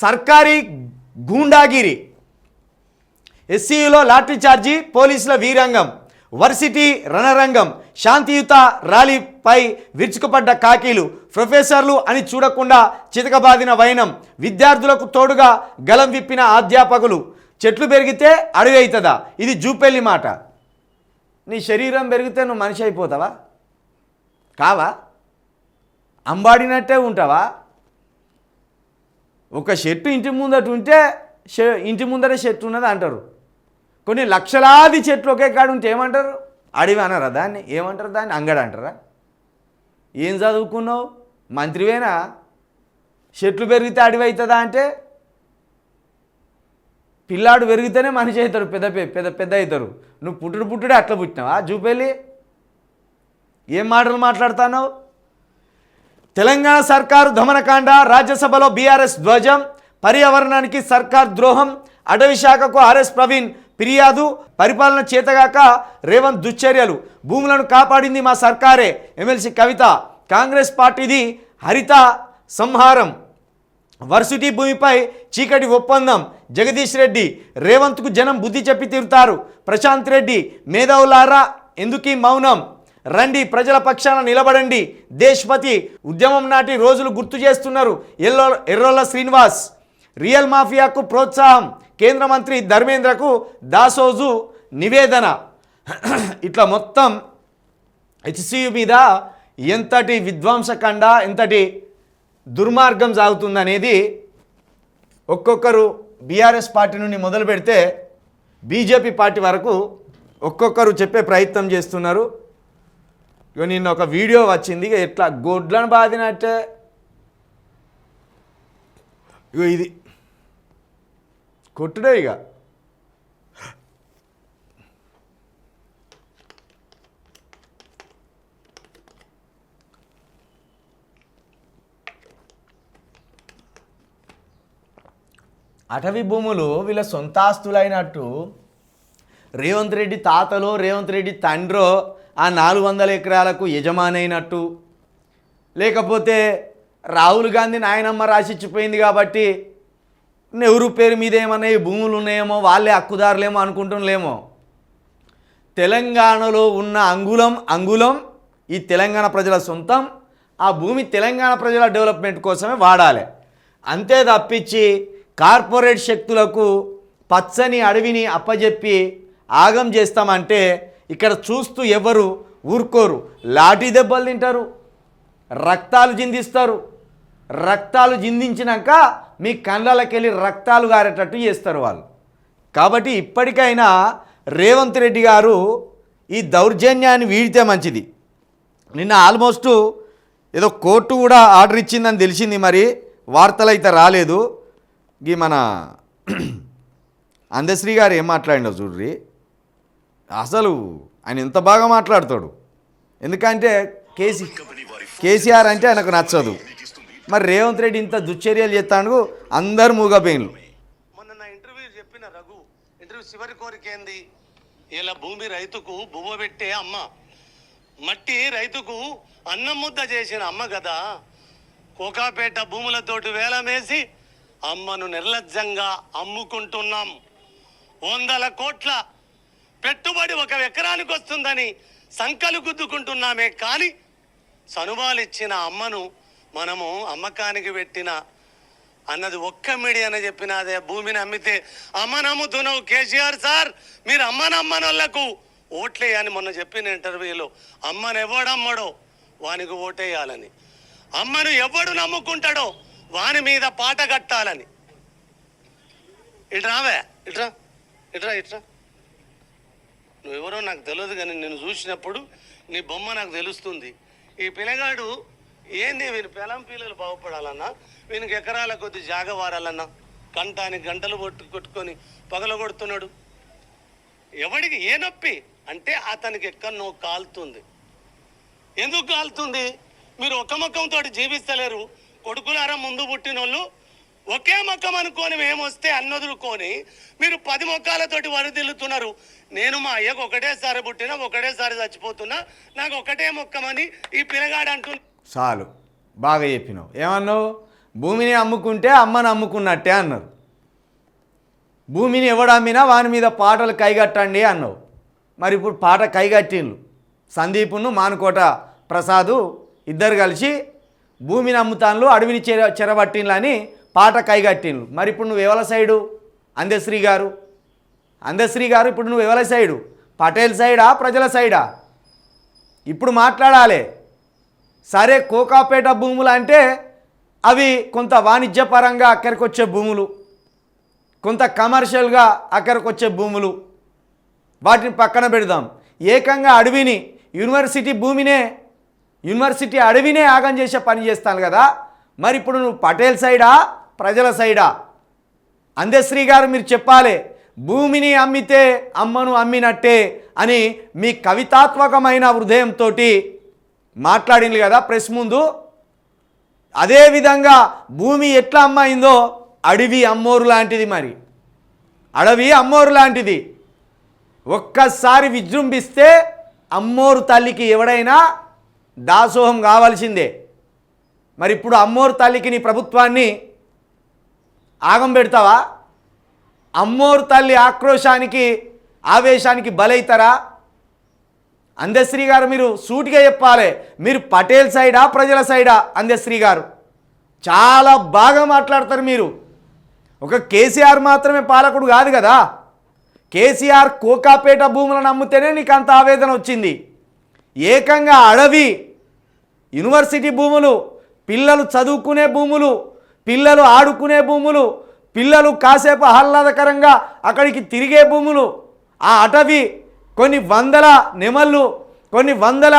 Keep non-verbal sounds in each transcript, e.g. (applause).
సర్కారీ గూండాగిరి ఎస్సీయులో lottery charge పోలీసుల వీరంగం varsity రణరంగం శాంతియుత ర్యాలీపై విరుచుకుపడ్డ కాకీలు ప్రొఫెసర్లు అని చూడకుండా చితకబాదిన వైనం విద్యార్థులకు తోడుగా గలం విప్పిన అధ్యాపకులు చెట్లు పెరిగితే అడవి అవుతుందా ఇది జూపెల్లి మాట. నీ శరీరం పెరిగితే నువ్వు మనిషి అయిపోతావా? కావా? అంబాడినట్టే ఉంటావా? ఒక చెట్టు ఇంటి ముందట ఉంటే షె- ఇంటి ముందర చెట్టు ఉన్నది అంటారు. కొన్ని లక్షలాది చెట్లు ఒకే కాడు ఉంటే ఏమంటారు? అడవి అనరా దాన్ని? ఏమంటారు దాన్ని? అంగడి అంటారా? ఏం చదువుకున్నావు? మంత్రివేనా? చెట్లు పెరిగితే అడవి అవుతుందా అంటే? పిల్లాడు పెరిగితేనే మనిషి అవుతారు పెద్ద పెద్ద పెద్ద అవుతారు నువ్వు పుట్టుడు పుట్టుడే అట్లా పుట్టినావా? జూపెళ్ళి ఏం మాటలు మాట్లాడుతున్నావు? తెలంగాణ సర్కారు దమనకాండ రాజ్యసభలో బీఆర్ఎస్ ధ్వజం పర్యావరణానికి సర్కార్ ద్రోహం అటవీ శాఖకు ఆర్ఎస్ ప్రవీణ్ ఫిర్యాదు పరిపాలన చేతగాక రేవంత్ దుశ్చర్యలు భూములను కాపాడింది మా సర్కారే ఎమ్మెల్సీ కవిత కాంగ్రెస్ పార్టీది హరిత సంహారం. వర్సిటీ భూమిపై చీకటి ఒప్పందం జగదీష్ రెడ్డి రేవంత్కు జనం బుద్ధి చెప్పి తీరుతారు ప్రశాంత్ రెడ్డి మేధావులారా ఎందుకీ మౌనం? రండి ప్రజల పక్షాన నిలబడండి. దేశ్పతి ఉద్యమం నాటి రోజులు గుర్తు చేస్తున్నారు. ఎల్లో ఎర్రోల శ్రీనివాస్ రియల్ మాఫియాకు ప్రోత్సాహం. కేంద్ర మంత్రి ధర్మేంద్రకు దాసోజు నివేదన. ఇట్లా మొత్తం హెచ్సియు మీద ఎంతటి విధ్వంసకండ ఎంతటి దుర్మార్గం సాగుతుందనేది ఒక్కొక్కరు బీఆర్ఎస్ పార్టీ నుండి మొదలు పెడితే బీజేపీ పార్టీ వరకు ఒక్కొక్కరు చెప్పే ప్రయత్నం చేస్తున్నారు. ఇక నిన్న ఒక వీడియో వచ్చింది ఇక ఎట్లా గొడ్లను బాదినట్టే ఇగో ఇది. కొట్టుడే ఇక అటవీ భూములు వీళ్ళ సొంత ఆస్తులైనట్టు రేవంత్ రెడ్డి తాతలో రేవంత్ రెడ్డి తండ్రో ఆ నాలుగు వందల ఎకరాలకు యజమానైనట్టు. లేకపోతే రాహుల్ గాంధీ నాయనమ్మ రాసిచ్చిపోయింది కాబట్టి నెహ్రూ పేరు మీద ఏమన్నా ఈ భూములు ఉన్నాయేమో వాళ్ళే హక్కుదారులేమో అనుకుంటున్నాలేమో తెలంగాణలో ఉన్న అంగుళం అంగుళం ఈ తెలంగాణ ప్రజల సొంతం ఆ భూమి తెలంగాణ ప్రజల డెవలప్మెంట్ కోసమే వాడాలి. అంతే తప్పించి కార్పొరేట్ శక్తులకు పచ్చని అడవిని అప్పజెప్పి ఆగం చేస్తామంటే ఇక్కడ చూస్తూ ఎవరు ఊరుకోరు. లాఠీ దెబ్బలు తింటారు. రక్తాలు చిందిస్తారు రక్తాలు చిందించినాక మీ కళ్ళకెళ్ళి రక్తాలు గారేటట్టు చేస్తారు వాళ్ళు. కాబట్టి ఇప్పటికైనా రేవంత్ రెడ్డి గారు ఈ దౌర్జన్యాన్ని వీడితే మంచిది. నిన్న ఆల్మోస్ట్ ఏదో కోర్టు కూడా ఆర్డర్ ఇచ్చిందని తెలిసింది మరి. వార్తలు అయితే రాలేదు. ఈ మన (clears throat) అందశ్రీ గారు ఏం మాట్లాడినో చూడ్రి? అసలు ఆయన ఇంత బాగా మాట్లాడతాడు. ఎందుకంటే కేసీ కేసీఆర్ అంటే ఆయనకు నచ్చదు. మరి రేవంత్ రెడ్డి ఇంత దుశ్చర్యలు చేస్తాడు అందరు మూగపోయిన్లు. మొన్న నా ఇంటర్వ్యూ చెప్పిన రఘు ఇంటర్వ్యూ చివరి కోరిక ఏంది? ఇలా భూమి రైతుకు బువ్వ పెట్టే అమ్మ. మట్టి రైతుకు అన్నం ముద్ద చేసిన అమ్మ కదా. కోకాపేట భూములతోటి వేలమేసి అమ్మను నిర్లజ్జంగా అమ్ముకుంటున్నాం. వందల కోట్ల పెట్టుబడి ఒక ఎకరానికి వస్తుందని సంకలు గుద్దుకుంటున్నామే కానీ సనుబాలిచ్చిన అమ్మను మనము అమ్మకానికి పెట్టిన అన్నది ఒక్క మీడియా అని చెప్పిన అదే భూమిని అమ్మితే అమ్మ నమ్ముతున్నావు కేసీఆర్ సార్ మీరు అమ్మ నమ్మనోళ్ళకు ఓట్లేయని మొన్న చెప్పిన ఇంటర్వ్యూలో అమ్మను ఎవడమ్మడో వానికి ఓటేయాలని అమ్మను ఎవడు నమ్ముకుంటాడో వాని మీద పాట కట్టాలని. ఇట్రావే ఇట్రా ఇట్రా ఇట్రా నువ్వెవరో నాకు తెలియదు కానీ నేను చూసినప్పుడు నీ బొమ్మ నాకు తెలుస్తుంది. ఈ పిల్లగాడు ఏంది వీని పిలం పిల్లలు బాగుపడాలన్నా? వీనికి ఎకరాల కొద్ది జాగ వారాలన్నా? కంటానికి గంటలు కొట్టు కొట్టుకొని పగలగొడుతున్నాడు. ఎవడికి ఏ నొప్పి? అంటే అతనికి ఎక్కడనో కాలుతుంది. ఎందుకు కాలుతుంది? మీరు ఒక ముఖంతో జీవిస్తలేరు. కొడుకులారా ముందు పుట్టినోళ్ళు ఒకే ముఖం అనుకొని మేమొస్తే అన్నదులుకొని మీరు పది ముఖాలతోటి వరదిల్లుతున్నారు. నేను మా అయ్యకు ఒకటేసారి పుట్టినా ఒకటేసారి చచ్చిపోతున్నా నాకు ఒకటే ముఖమని ఈ పిల్లగాడు అంటున్నా. చాలు. బాగా చెప్పినావు. ఏమన్నావు? భూమిని అమ్ముకుంటే అమ్మని అమ్ముకున్నట్టే అన్నారు. భూమిని ఎవడమ్మినా వాని మీద పాటలు కైగట్టండి అన్నావు. మరి ఇప్పుడు పాట కైగట్టిండ్లు. సందీపును మానుకోట ప్రసాదు ఇద్దరు కలిసి భూమిని అమ్ముతాన్లు అడవిని చెర చెరబట్టిండ్లు అని పాట కైగట్టిండు మరి ఇప్పుడు నువ్వు ఎవల సైడు? అందశ్రీ గారు. అందశ్రీ గారు ఇప్పుడు నువ్వు ఎవల సైడు? పటేల్ సైడా ప్రజల సైడా? ఇప్పుడు మాట్లాడాలి. సరే కోకాపేట భూములు అంటే అవి కొంత వాణిజ్యపరంగా అక్కడికి వచ్చే భూములు. కొంత కమర్షియల్గా అక్కడికి వచ్చే భూములు. వాటిని పక్కన పెడదాం. ఏకంగా అడవిని యూనివర్సిటీ భూమినే యూనివర్సిటీ అడవినే ఆగం చేసే పని చేస్తాను కదా? మరి ఇప్పుడు నువ్వు పటేల్ సైడా ప్రజల సైడా? అందశ్రీ గారు మీరు చెప్పాలి భూమిని అమ్మితే అమ్మను అమ్మినట్టే అని మీ కవితాత్మకమైన హృదయంతో మాట్లాడింది కదా ప్రెస్ ముందు. అదేవిధంగా భూమి ఎట్లా అమ్మాయిందో అడవి అమ్మోరు లాంటిది మరి. అడవి అమ్మోరు లాంటిది. ఒక్కసారి విజృంభిస్తే అమ్మోరు తల్లికి ఎవడైనా దాసోహం కావాల్సిందే. మరి ఇప్పుడు అమ్మోరు తల్లికి నీ ప్రభుత్వాన్ని ఆగం పెడతావా? అమ్మోరు తల్లి ఆక్రోశానికి ఆవేశానికి బలైతారా? అందశ్రీ గారు మీరు సూటిగా చెప్పాలి. మీరు పటేల్ సైడా ప్రజల సైడా అందశ్రీ గారు? చాలా బాగా మాట్లాడతారు మీరు. ఒక కేసీఆర్ మాత్రమే పాలకుడు కాదు కదా? కేసీఆర్ కోకాపేట భూములను అమ్ముతేనే నీకు అంత ఆవేదన వచ్చింది. ఏకంగా అడవి యూనివర్సిటీ భూములు పిల్లలు చదువుకునే భూములు పిల్లలు ఆడుకునే భూములు పిల్లలు కాసేపు ఆహ్లాదకరంగా అక్కడికి తిరిగే భూములు ఆ అటవీ కొన్ని వందల నెమళ్ళు కొన్ని వందల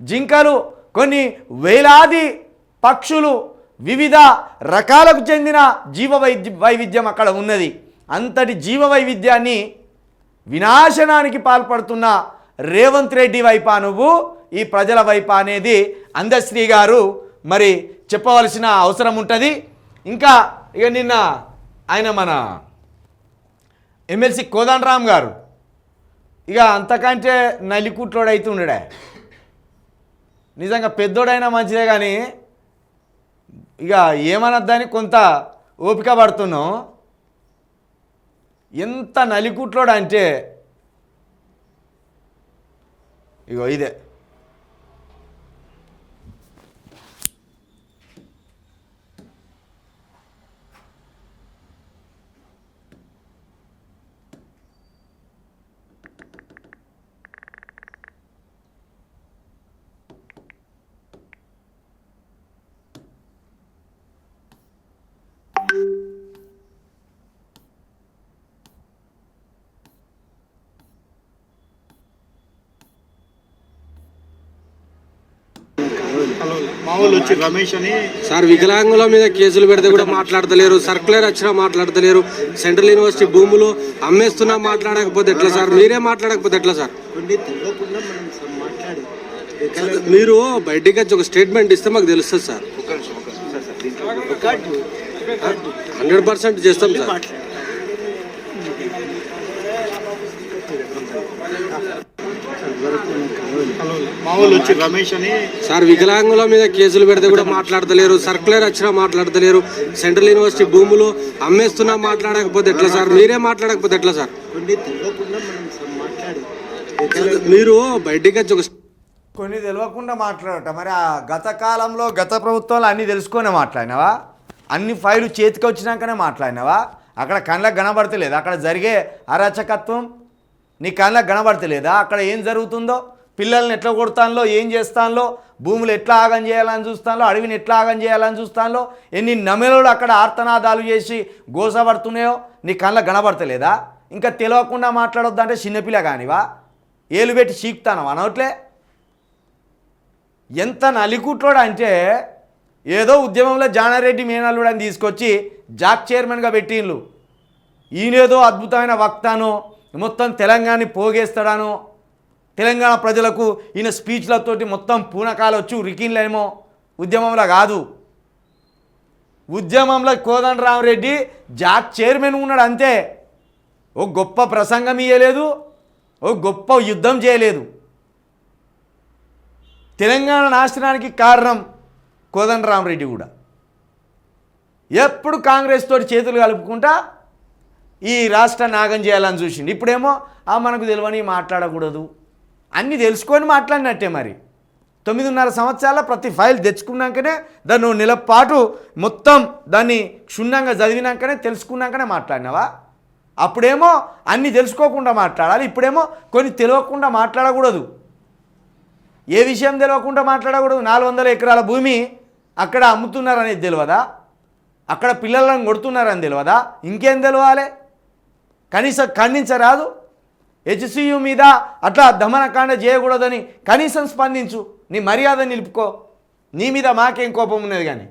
జింకలు కొన్ని వేలాది పక్షులు వివిధ రకాలకు చెందిన జీవ వైద్య వైవిధ్యం అక్కడ ఉన్నది. అంతటి జీవ వైవిధ్యాన్ని వినాశనానికి పాల్పడుతున్న రేవంత్ రెడ్డి వైపా నువ్వు ఈ ప్రజల వైపా అనేది అందశ్రీ గారు మరి చెప్పవలసిన అవసరం ఉంటుంది. ఇంకా ఇక నిన్న ఆయన మన ఎమ్మెల్సీ కోదండరామ్ గారు ఇక అంతకంటే నలికుట్లోడు అయితే ఉండడే. నిజంగా పెద్దోడైనా మంచిదే కానీ ఇక ఏమనద్దని కొంత ఓపిక పడుతున్నాం. ఎంత నలికుట్లోడు అంటే ఇగో ఇదే. మా వాళ్ళు వచ్చి రమేష్ అని. సార్ వికలాంగుల మీద కేసులు పెడితే కూడా మాట్లాడతలేరు సర్కులర్ వచ్చినా మాట్లాడతలేరు సెంట్రల్ యూనివర్సిటీ భూములు అమ్మేస్తున్నా మాట్లాడకపోతే ఎట్లా సార్? మీరే మాట్లాడకపోతే ఎట్లా సార్? మీరు బయటికి వచ్చి ఒక స్టేట్మెంట్ ఇస్తే మాకు తెలుస్తుంది సార్. హండ్రెడ్ పర్సెంట్ చేస్తాం సార్ మాట్లాడి మా వాళ్ళు వచ్చి రమేష్ అని. సార్ వికలాంగుల మీద కేసులు పెడితే కూడా మాట్లాడతలేరు సర్కులర్ వచ్చినా మాట్లాడతలేరు సెంట్రల్ యూనివర్సిటీ భూములు అమ్మేస్తున్నా మాట్లాడకపోతే ఎట్లా సార్? మీరే మాట్లాడకపోతే ఎట్లా సార్? మీరు బయటికి వచ్చి ఒక కొన్ని తెలియకుండా మాట్లాడట. మరి ఆ గత కాలంలో గత ప్రభుత్వంలో అన్నీ తెలుసుకొని మాట్లాడినావా? అన్ని ఫైలు చేతికి వచ్చినాకనే మాట్లాడినావా? అక్కడ కళ్ళకు కనబడతలేదు. అక్కడ జరిగే అరాచకత్వం నీ కళ్ళకు కనబడతలేదా? అక్కడ ఏం జరుగుతుందో? పిల్లల్ని ఎట్లా కొడతానో ఏం చేస్తానో భూములు ఎట్లా ఆగం చేయాలని చూస్తానో అడవిని ఎట్లా ఆగం చేయాలని చూస్తానో ఎన్ని నమిలలు అక్కడ ఆర్తనాదాలు చేసి గోసపడుతున్నాయో నీ కళ్ళ కనబడతలేదా? ఇంకా తెలియకుండా మాట్లాడొద్దంటే చిన్నపిల్ల కానివా? ఏలు పెట్టి చీకుతాను అనవట్లే. ఎంత నలికుట్లోడు అంటే ఏదో ఉద్యమంలో జానారెడ్డి మేనల్లుడని తీసుకొచ్చి జాక్ చైర్మన్గా పెట్టిండ్లు. ఈయనేదో అద్భుతమైన వక్తాను మొత్తం తెలంగాణని పోగేస్తాడానో? తెలంగాణ ప్రజలకు ఈయన స్పీచ్లతోటి మొత్తం పూనకాలు వచ్చి రికిన్లేమో ఉద్యమంలో కాదు. ఉద్యమంలో కోదండరామరెడ్డి జాట్ చైర్మన్ ఉన్నాడు అంతే. ఓ గొప్ప ప్రసంగం ఇయ్యలేదు ఓ గొప్ప యుద్ధం చేయలేదు. తెలంగాణ నాశనానికి కారణం కోదండరామరెడ్డి కూడా. ఎప్పుడు కాంగ్రెస్ తోటి చేతులు కలుపుకుంటా ఈ రాష్ట్ర నాగం చేయాలని చూసిండు. ఇప్పుడేమో ఆ మనకు తెలియని మాట్లాడకూడదు. అన్నీ తెలుసుకొని మాట్లాడినట్టే మరి. తొమ్మిదిన్నర సంవత్సరాల ప్రతి ఫైల్ తెచ్చుకున్నాకనే దాన్ని నెలపాటు మొత్తం దాన్ని క్షుణ్ణంగా చదివినాకనే తెలుసుకున్నాకనే మాట్లాడినావా? అప్పుడేమో అన్నీ తెలుసుకోకుండా మాట్లాడాలి. ఇప్పుడేమో కొన్ని తెలియకుండా మాట్లాడకూడదు. ఏ విషయం తెలియకుండా మాట్లాడకూడదు? నాలుగు వందల ఎకరాల భూమి అక్కడ అమ్ముతున్నారనేది తెలియదా అక్కడ పిల్లలను కొడుతున్నారని తెలియదా ఇంకేం తెలియాలి కనీసం ఖండించరాదు. హెచ్సియు మీద అట్లా దమనకాండ చేయకూడదని కనీసం స్పందించు. నీ మర్యాద నిలుపుకో. నీ మీద మాకేం కోపం ఉన్నది కానీ.